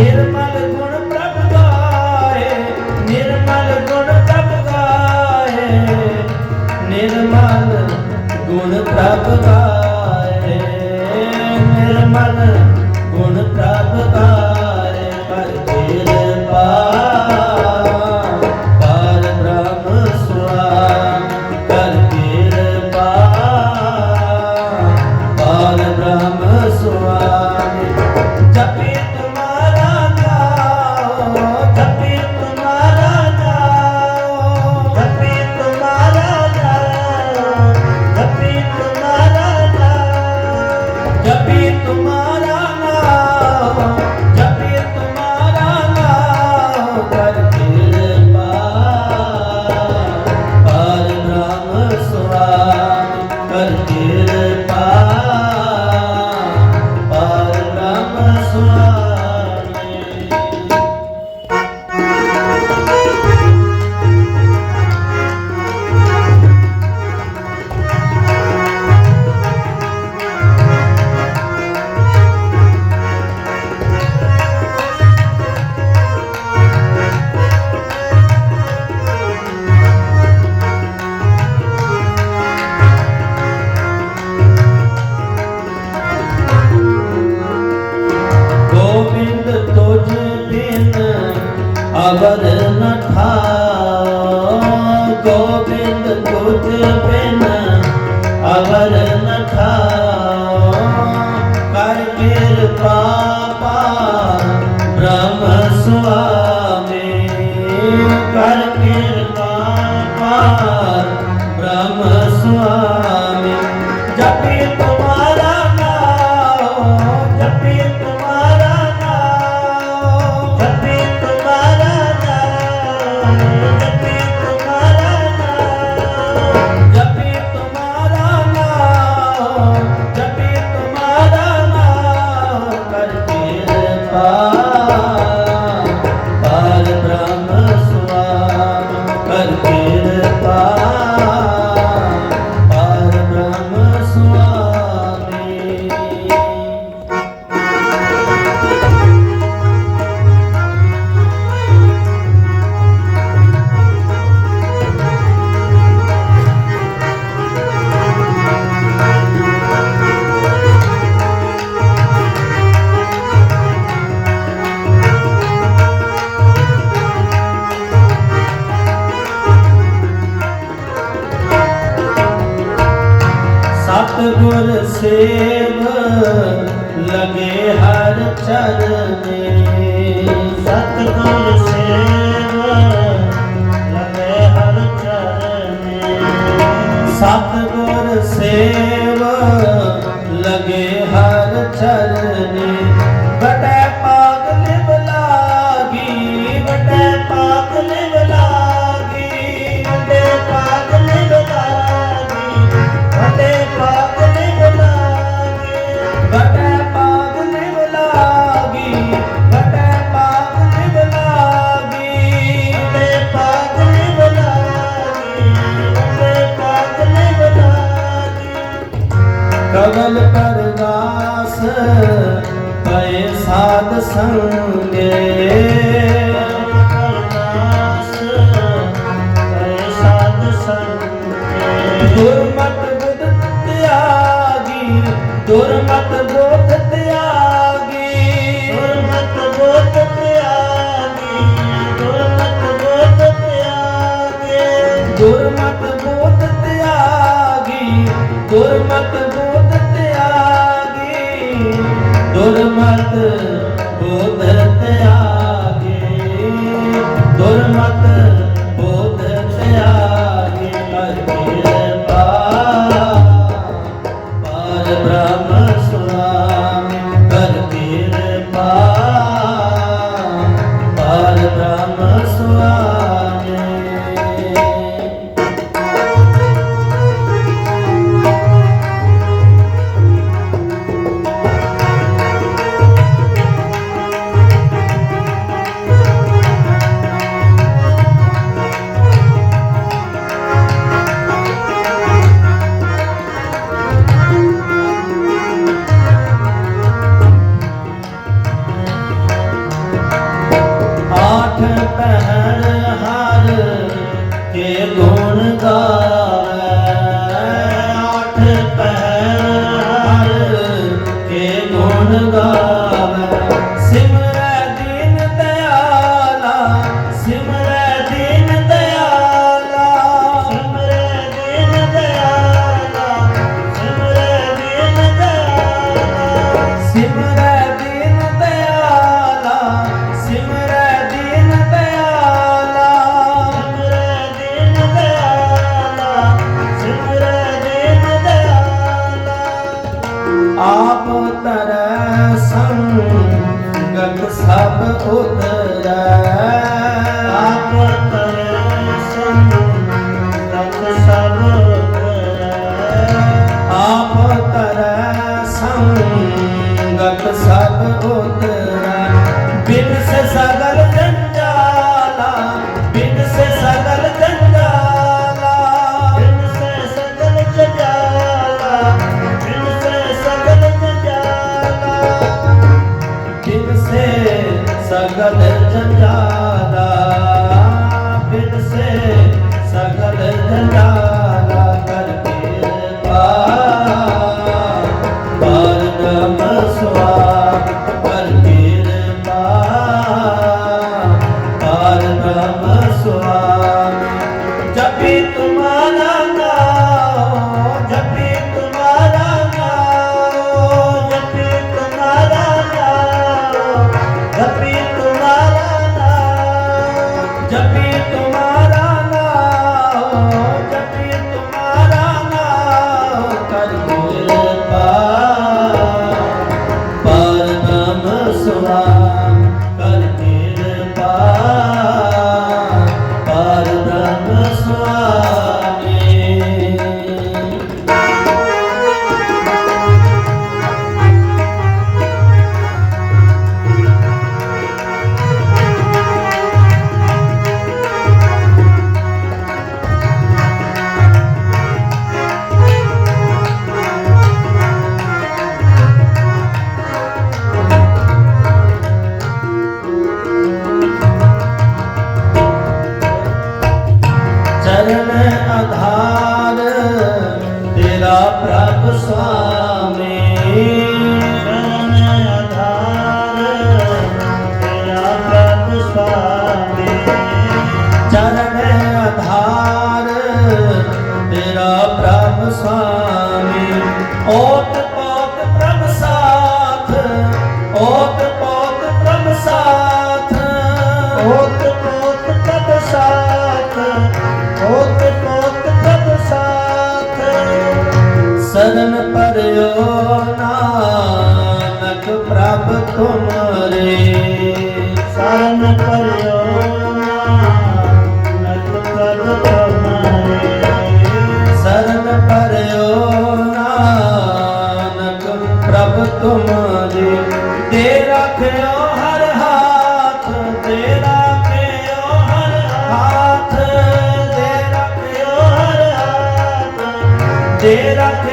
Yeah. ਅਵਰ ਨ ਠਾ ਗੋਬਿੰਦ ਤੁਧ ਬਿਨ ਅਵਰ ਨ ਠਾ Rama. ਦੇਵ ਲਗੇ ਹਰ ਚਰਨ ਦੁਰਮਤ ਬੁੱਧ ਤਿਆਗੀ ਦੁਰਮਤ ਬੋਧ ਤਿਆਗੀ। ਦੁਰਮਤ ਬੋਧ ਤਿਆਗੀ ਦੁਰਮਤ ਬੋਧ ਤਿਆਗੀ। ਦੁਰਮਤ ਬੋਧ ਤਿਆਗੀ ਦੁਰਮਤ ਬੋਧ ਤਿਆਗੀ। ਦੁਰਮਤ ਸਗਲ ਜੰਜਾਲਾ ਬਿਨ ਸੇ ਸਗਲ ਜੰਜਾਲਾ ਨਾਨਕ ਪ੍ਰਭ ਤੁਮਾਰੇ ਸਰਨ ਕਰਿਓ ਨਾਨਕ ਪ੍ਰਭ ਤੁਮਰੇ ਸਰਨ ਕਰਿਓ ਨਾਨਕ ਪ੍ਰਭ ਤੁਮਰੇ ਦੇ ਰੱਖਿਓ ਹਰ ਹਾਥ, ਦੇ ਹਰ ਹਾਥ, ਦੇ ਦੇ ਰੱਖ